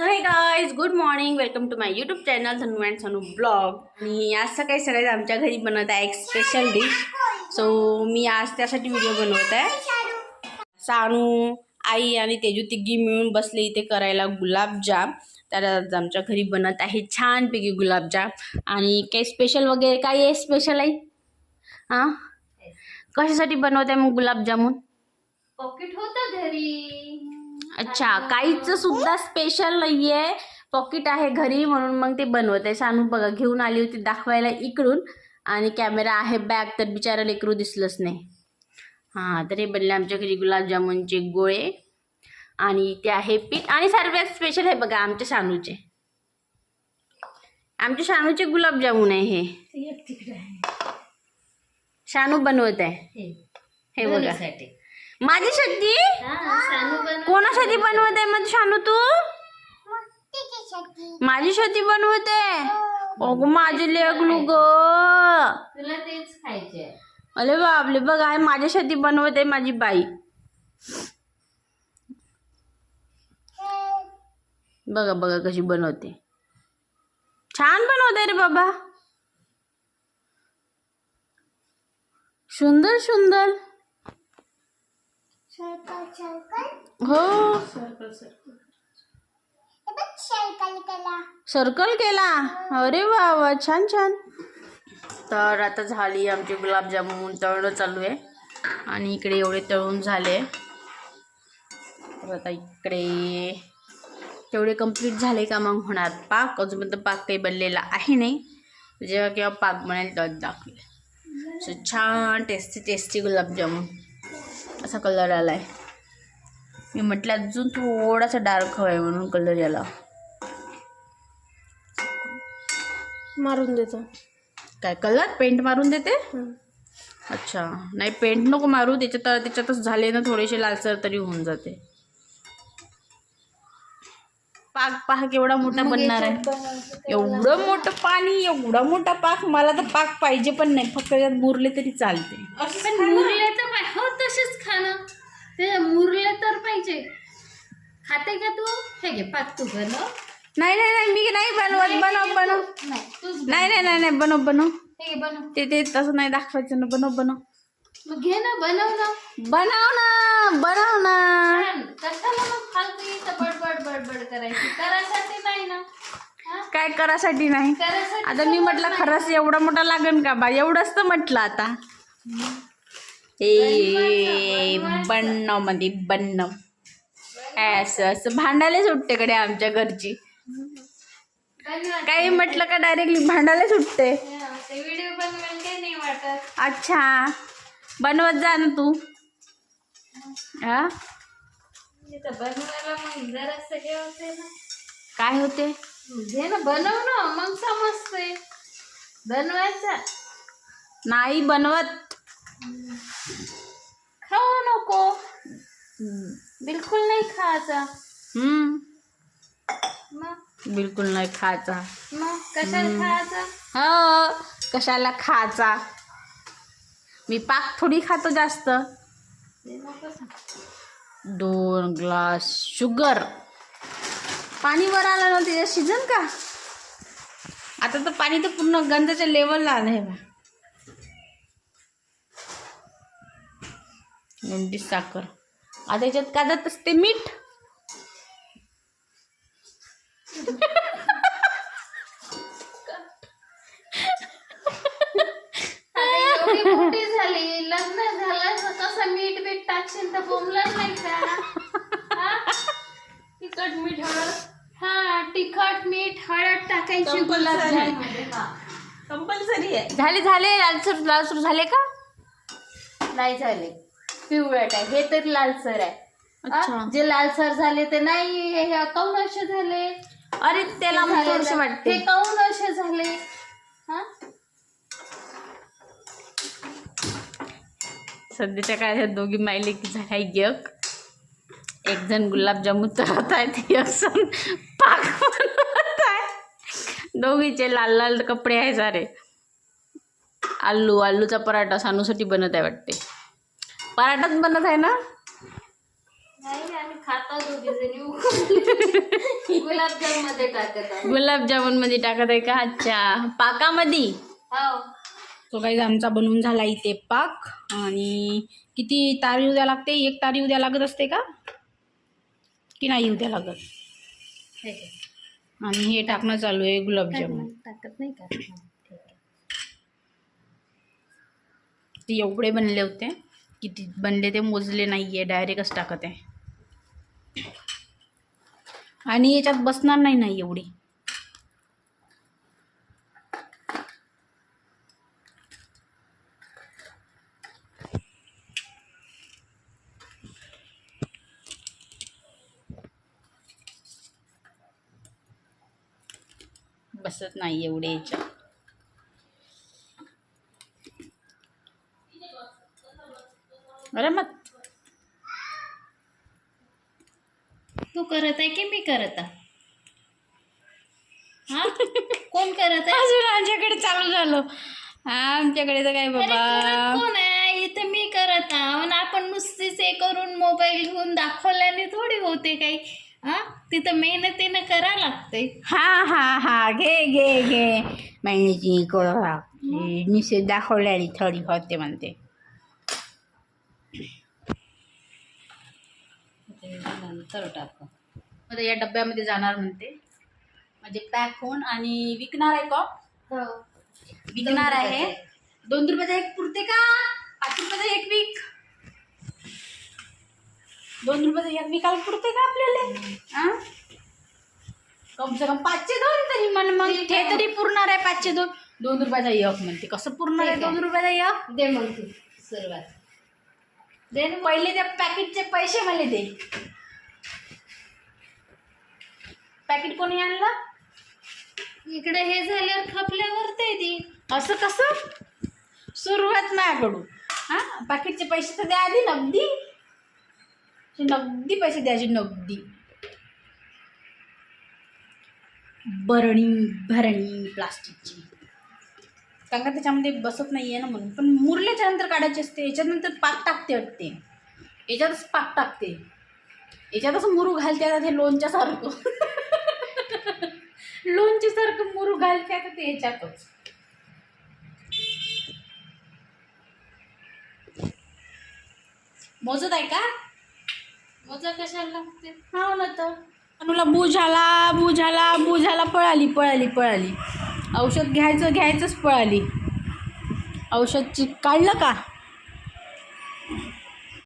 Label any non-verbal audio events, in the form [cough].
So hey guys good morning welcome to my YouTube channel Dhanu and Sanu blog आणि आज सकाळी सगळ्यात आमच्या घरी बनवत आहे एक स्पेशल डिश सो मी आज त्यासाठी व्हिडिओ बनवत आहे. सानू आई आणि तेजू तिघी मिळून बसले इथे करायला गुलाबजाम. तर आमच्या घरी बनत आहे छानपैकी गुलाबजाम. आणि काही स्पेशल वगैरे काय आहे स्पेशल आहे हां कशासाठी बनवत आहे मग गुलाबजामून? पॉकेट होतं घरी. अच्छा काहीच सुद्धा स्पेशल नाहीये. पॉकेट आहे घरी म्हणून मग ते बनवत आहे सानू बघा घेऊन आली होती दाखवायला इकडून. आणि कॅमेरा आहे बॅग तर बिचारा लेकरू दिसलंच नाही. हां तर हे बनले आमच्या घरी गुलाबजामुनचे गोळे. आणि ते आहे पीठ. आणि सर्वात स्पेशल आहे बघा आमच्या शानूचे आमच्या शानूचे गुलाबजामुन आहे हे. शानू बनवत आहे. हे. हे बघा. हा, सानू बनव- कोणासाठी बनवत आहे मग शानू तू? माझी शेती बनवते. अगो माझे लेगलू ग तुला तेच खायचे आहे. अरे बापले बघ आहे माझ्या शेती बनवते माझी बाई. बघा बघा कशी बनवते. छान बनवते रे बाबा. सुंदर सुंदर. हो. सर्कल केला. अरे वा वा छान छान. तर आता झाली आमची गुलाबजामुन तळणं चालू आहे. आणि इकडे एवढे तळून झाले. तर आता इकडे तेवढे कंप्लीट झाले का मग होणार? पाक अजूनपर्यंत पाक काही बनलेला आहे नाही. जेव्हा केव्हा पाक बनेल तेव्हा दाखवेल. सो छान टेस्टी टेस्टी गुलाबजामुन. असा कलर आला आहे मी म्हटलं अजून थोडासा डार्क हवा आहे म्हणून कलर याला. मारून देतो. काय कलर? पेंट मारून देते? अच्छा. नाही पेंट नको मारू त्याच्यात त्याच्यातच झाले ना थोडेसे लालसर तरी होऊन जाते. पाक पहा केवढा मोठा बनणार आहे. एवढं मोठं पाणी एवढा मोठा पाक मला तर पाक पाहिजे पण नाही. फक्त त्यात मुरले तरी चालते पण मुरले तर पाय हो तसेच खाणं? ते मुरले तर पाहिजे. खाते का तू? हे घे पाक तू बनव नाही नाही नाही मी नाही बनवत. बनव बनव. नाही तूच नाही नाही नाही नाही बनव बनव. हे घे बनव. ते ते तसं नाही दाखवायचं ना. बनव बनव. मग घे ना बनव ना. बनव ना बनव ना. छान. कशाला मग फालतू इथं बडबड बडबड करायची? करायसाठी नाही ना. हा? काय करासाठी नाही? करायसाठी आता मी म्हटलं खरंच एवढा मोठा लागेल का बा? एवढंच तर म्हटलं आता. ए बन्नवमध्ये बन्नव. असं असं भांडायला सुटते कडे आमच्या घरची. काही म्हटलं का डायरेक्टली भांडायला सुटते अच्छा. बनवत जा ना तू. हा? काय होते? ना बनव ना मग समजते बनवायचा. नाही बनवत. खाऊ नको। बिलकुल नाही खायचा हम्म। मग बिलकुल नाही खायचा मग कशाला खायचा हो कशाला खायचा मी पाक थोडी खातो जास्त। ते नको सांग. दोन ग्लास शुगर। पाणी वर आलं ना त्याच्या सीझन का? आता तर पाणी तर पूर्ण गंधाच्या लेवलला आलं आहे. बा गंडी साखर. आता याच्यात का जात असते? मीठ. झाली. लग्न झालं तर कसं मीठ बीठ टाकशील तर बोंबलं नाही का हा? तिखट मीठ हळद. हा तिखट मीठ हळद टाकायची हा. कंपल्सरी आहे. झाले झाले. लालसर लालसर झाले का? नाही झाले. पिवळट आहे हे तरी लालसर आहे. अच्छा. हा? जे लालसर झाले ते नाही हे हे काऊन असे झाले? अरे त्याला मग झाले. ना. वाटते. हे काऊन असे झाले? हा? सध्याच्या काळात ह्या दोघी मायले की झाल्या एक. एक जण गुलाबजामुन तळत आहेत एक जण पाक बनवत आहे दोघीचे लाल लाल कपडे आहे सारे. आलू आलूचा पराठा सानूसाठी बनत आहे वाटते. पराठाच बनत आहे ना? नाही आम्ही खाता दोघी जणी. [laughs] गुलाबजाममध्ये टाकत टाकत आहे का? अच्छा. पाकामध्ये? हो. तो काही आमचा बनवून झाला इथे पाक. आणि किती तारी उद्या लागते? एक तारी उद्या लागत असते का? की नाही उद्या लागत. आणि हे टाकणं चालू आहे गुलाबजामुन. टाकत नाही का? आहे. ते एवढे बनले होते. किती बनले ते मोजले नाही आहे डायरेक्टच टाकत. आहे आणि याच्यात बसणार नाही नाही एवढी. बसत नाही एवढे याच्यात. अरे मग. तू करत आहे की मी करत हा? कोण करत आहे? अजून आमच्याकडे चालू झालं. आमच्याकडे तर काय अरे करत बाबा कोण आहे? इथं मी करत आहे. आणि आपण नुसतीच हे करून मोबाईल घेऊन दाखवल्याने थोडी होते काही. हा? तिथं मेहनतीनं करा लागते हा हा हा. घे घे घे. महिन्याची कोळा निषेध दाखवल्याने थोडी होते म्हणते. नंतर टाकू. आता या डब्यामध्ये जाणार म्हणते. म्हणजे पॅक होऊन आणि विकणार आहे का? हो. विकणार आहे. दोन रुपयाचा एक पुरते का? पाच रुपयाचा एक विक. दोन रुपयाचा एक विकायला पुरते का आपल्याला? कम से कम पाचशे दोन तरी म्हण मग. ते. तरी पुरणार आहे पाचशे दोन. दोन रुपयाचा एक म्हणते. कसं पुरणार आहे. दोन रुपयाचा एक? दे मग तू. सुरुवात. दे पहिले त्या पॅकेटचे पैसे मला दे. पॅकेट कोणी आणलं? इकडे हे झाल्यावर खपल्यावर ते. दे असं कसं? सुरुवात माझ्याकडून हां? पाकिटचे पैसे तर द्या आधी नगदी. नगदी पैसे द्यायचे नगदी. बरणी भरणी प्लास्टिकची. कारण का त्याच्यामध्ये बसत नाही आहे ना म्हणून. पण मुरल्याच्या नंतर काढायचे असते. याच्यानंतर पाक टाकते वाटते. याच्यातच पाक टाकते. याच्यातच मुरू घालते आता ते लोणच्यासारखं. [laughs] [laughs] लोणच्यासारखं मुरू घालते आता ते ह्याच्यातच. मोजत आहे का? मोजा कशाला लागते? हा ना तर. अनुला बुझाला बुझाला बुझाला पळाली पळाली पळाली. औषध घ्यायचं घ्यायचंच पळाली. औषधची काढलं का?